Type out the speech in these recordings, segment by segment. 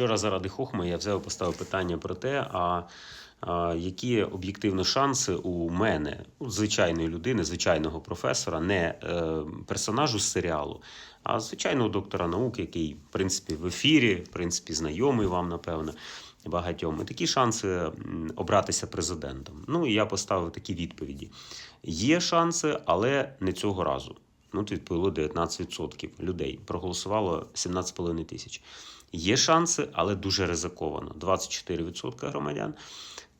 Вчора заради хохма я взяв і поставив питання про те, а, а які об'єктивно шанси у мене, у звичайної людини, звичайного професора, не е, персонажу з серіалу, а звичайного доктора наук, який, в принципі, в ефірі, в принципі, знайомий вам, напевно, багатьом. І такі шанси обратися президентом. Ну і я поставив такі відповіді: є шанси, але не цього разу. Ну, тут відповіло 19% людей. Проголосувало 17,5 тисяч. Є шанси, але дуже ризиковано. 24% громадян,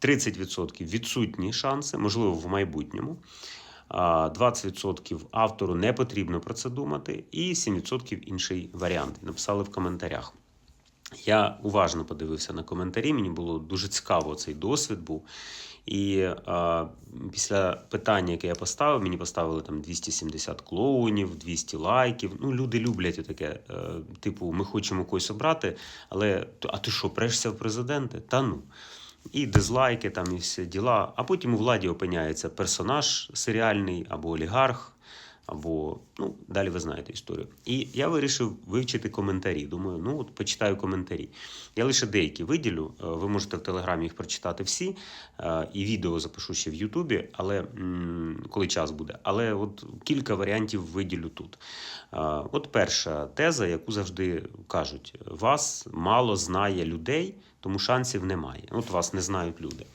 30% відсутні шанси, можливо, в майбутньому. 20% автору не потрібно про це думати, і 7% інший варіант. Написали в коментарях. Я уважно подивився на коментарі. Мені було дуже цікаво цей досвід був. І е, після питання, яке я поставив, мені поставили там 270 клоунів, 200 лайків. Ну, люди люблять таке. Е, типу, ми хочемо когось обрати, але а ти що, прешся в президенти? Та ну. І дизлайки, там і всі діла. А потім у владі опиняється персонаж серіальний або олігарх, або ну далі ви знаєте історію. І я вирішив вивчити коментарі. Думаю, ну от почитаю коментарі. Я лише деякі виділю. Е, Ви можете в телеграмі їх прочитати всі, е, і відео запишу ще в Ютубі, але коли час буде. Але от кілька варіантів виділю тут. Е, От перша теза, яку завжди кажуть: вас мало знає людей, тому шансів немає. От вас не знають люди.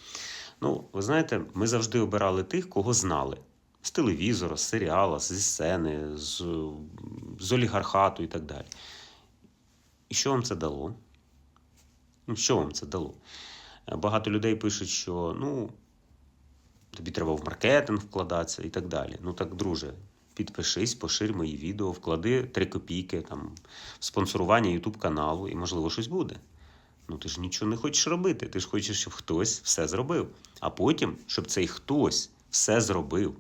Ну, ви знаєте, ми завжди обирали тих, кого знали з телевізора, з серіала, зі сцени, з, з олігархату і так далі. І що вам це дало? Ну, що вам це дало? Е, Багато людей пишуть, що ну, тобі треба в маркетинг вкладатися і так далі. Ну так, друже, підпишись, поширь мої відео, вклади 3 копійки там, в спонсорування YouTube каналу, і, можливо, щось буде. Ну, ти ж нічого не хочеш робити. Ти ж хочеш, щоб хтось все зробив. А потім, щоб цей хтось все зробив,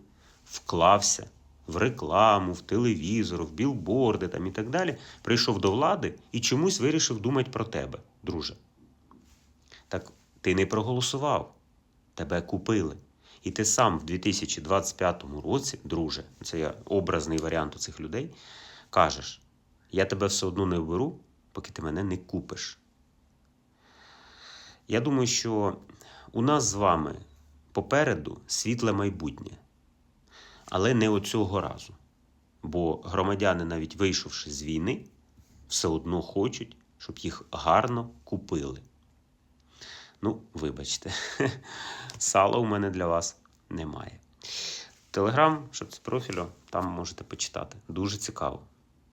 вклався в рекламу, в телевізор, в білборди там і так далі, прийшов до влади і чомусь вирішив думати про тебе, друже. Так ти не проголосував, тебе купили. І ти сам в 2025 році, друже, це я образний варіант у цих людей, кажеш: я тебе все одно не оберу, поки ти мене не купиш. Я думаю, що у нас з вами попереду світле майбутнє, але не оцього разу. Бо громадяни, навіть вийшовши з війни, все одно хочуть, щоб їх гарно купили. Ну, вибачте, сала у мене для вас немає. Телеграм, з профілю, там можете почитати. Дуже цікаво.